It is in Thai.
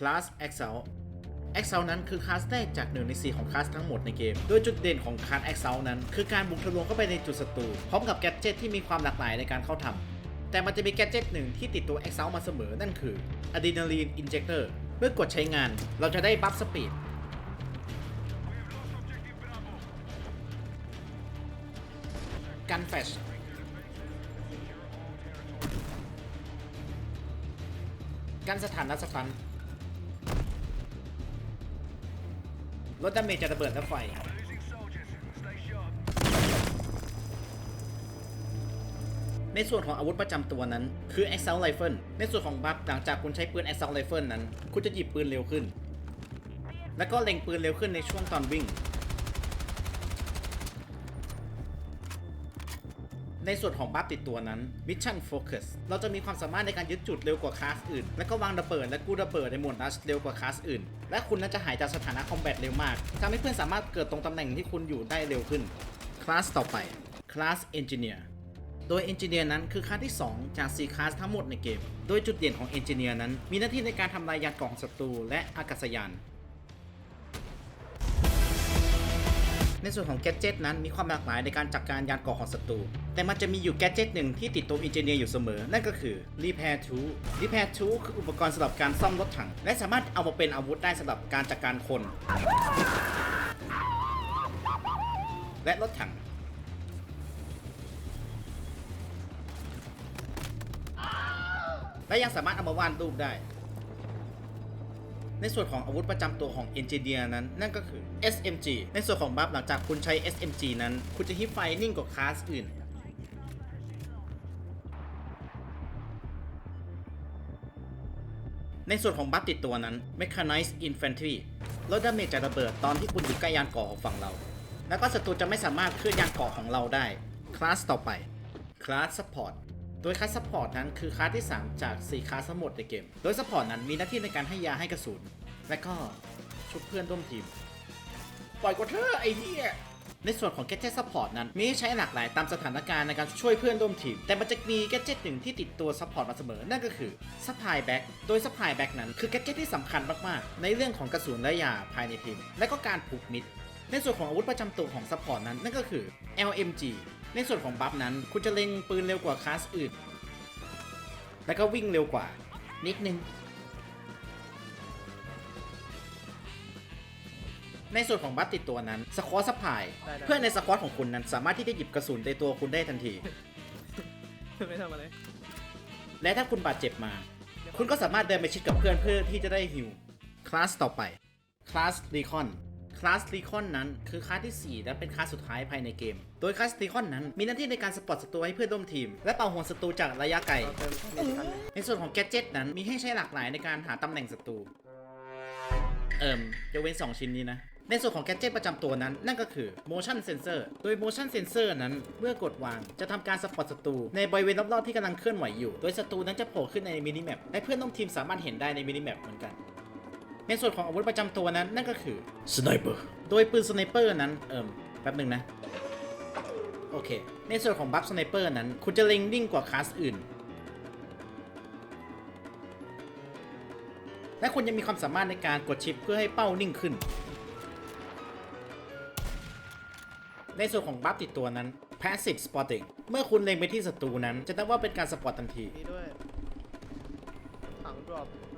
คลาส Excel Excel นั้นคือคลาสแรกจาก1ใน 4 ของคลาสทั้งหมดในเกม โดยจุดเด่นของคลาส Excel นั้น คือการบุกทะลวงเข้าไปในจุดศัตรูพร้อมกับแกดเจิตที่มีความหลากหลายในการเข้าทำแต่มันจะมีแกดเจิตหนึ่งที่ติดตัว Excel มาเสมอนั่นคือ Adrenaline Injector เมื่อกดใช้งานเราจะได้บัฟสปีดกันแฟชกันสถานะสตัน ลดดาเมจจากระเบิดและไฟ ในส่วนของอาวุธประจำตัวนั้น คือ Assault Rifle ในส่วนของบัฟหลังจากคุณใช้ปืน Assault Rifle นั้น คุณจะหยิบปืนเร็วขึ้น แล้วก็เล็งปืนเร็วขึ้นในช่วงตอนวิ่ง ในส่วนของบัฟติดตัวนั้น Mission Focus เราจะมีความสามารถในการยึดจุดเร็วกว่าคลาสอื่น และก็วางระเบิดและกู้ระเบิดในหมวดดัชเร็วกว่าคลาสอื่น และคุณน่าจะหายจากสถานะคอมแบทเร็วมากทำให้เพื่อนสามารถเกิดตรงตำแหน่งที่คุณอยู่ได้เร็วขึ้นคลาสต่อไปคลาส Engineer โดย Engineer นั้นคือคลาสที่ 2 จาก 4 คลาสทั้งหมดในเกม โดยจุดเด่นของ Engineer นั้น มีหน้าที่ในการทำลายยานเกราะของศัตรูและอากาศยาน ในส่วนของแกดเจิตนั้นมีความหลากหลายในการจัดการยานเกราะของศัตรู แต่มันจะมีอยู่แกดเจิตหนึ่งที่ติดตัวอินเจเนียร์อยู่เสมอ นั่นก็คือ Repair Tool Repair Tool คืออุปกรณ์สำหรับการซ่อมรถถัง และสามารถเอามาเป็นอาวุธได้สำหรับการจัดการคน และรถถังและยังสามารถเอามาวาดรูปได้ ในส่วนของอาวุธประจำตัวของ Engineer นั้น นั่นก็คือ SMG ในส่วนของบัฟหลังจากคุณใช้ SMG นั้น คุณจะฮิปไฟนิ่งกว่าคลาสอื่นในส่วนของบัฟติดตัวนั้น Mechanized Infantry ลดดาเมจจากระเบิดตอนที่คุณอยู่ใกล้ยานเกราะของฝั่งเรา แล้วก็ศัตรูจะไม่สามารถเคลื่อนยานเกราะของเราได้ คลาสต่อไป คลาส Support โดยคลาส Support นั้นคือคลาสที่ 3 จาก 4คลาสทั้งหมดในเกม โดย Support นั้นมีหน้าที่ในการให้ยาให้กระสุน และก็ชุบเพื่อนร่วมทีม ปล่อยกดเธอไอ้เหี้ยในส่วนของ Gadget Support นั้นมีให้ใช้หลากหลายตามสถานการณ์ในการช่วยเพื่อนร่วมทีม แต่มันจะมี Gadget หนึ่งที่ติดตัว Support มาเสมอ นั่นก็คือ Supply Bag โดย Supply Bag นั้นคือ Gadget ที่สำคัญมากๆ ในเรื่องของกระสุนและยาภายในทีม และก็การผูกมิดในส่วนของอาวุธประจำตัวของ Support นั้นนั่นก็คือ LMG ในส่วนของบัฟนั้น คุณจะเล็งปืนเร็วกว่าคลาสอื่น แล้วก็วิ่งเร็วกว่า นิดนึง ในส่วนของบัฟติดตัวนั้นสควอตสปาย ได้ได้เพื่อนในสควอตของคุณนั้น สามารถที่จะหยิบกระสุนในตัวคุณได้ทันที ไม่ทำอะไรและถ้าคุณบาดเจ็บมา คุณก็สามารถเดินไปชิดกับเพื่อนเพื่อที่จะได้ฮิวคลาสต่อไปคลาสรีคอน คลาสรีคอนนั้นคือคลาสที่ 4 และเป็นคลาสสุดท้ายภายในเกม โดยคลาสรีคอนนั้นมีหน้าที่ในการสปอตศัตรูให้เพื่อนร่วมทีม และเป่าหัวศัตรูจากระยะไกล ในส่วนของแกดเจิตนั้นมีให้ใช้หลากหลายในการหาตำแหน่งศัตรู เอิ่มยกเว้น 2 ชิ้นนี้นะในส่วนของแกดเจิตประจำตัวนั้น นั่นก็คือ motion sensor โดย motion sensor นั้นเมื่อกดวางจะทำการสปอตศัตรูในบริเวณรอบๆที่กำลังเคลื่อนไหวอยู่ โดยศัตรูนั้นจะโผล่ขึ้นในมินิแมปและเพื่อนร่วมทีมสามารถเห็นได้ในมินิแมปเหมือนกัน ในส่วนของอาวุธประจำตัวนั้นนั่นก็คือ sniper โดยปืน sniper นั้นเอิ่มแป๊บหนึ่งนะ โอเค ในส่วนของบัฟ sniper นั้น คุณจะเล็งนิ่งกว่าคลาสอื่น และคุณยังมีความสามารถในการกดชิปเพื่อให้เป้านิ่งขึ้น ในส่วนของบัฟติดตัวนั้น passive spotting เมื่อคุณเล็งไปที่ศัตรูนั้น จะนับว่าเป็นการสปอตทันที นี่ด้วยถังดรอป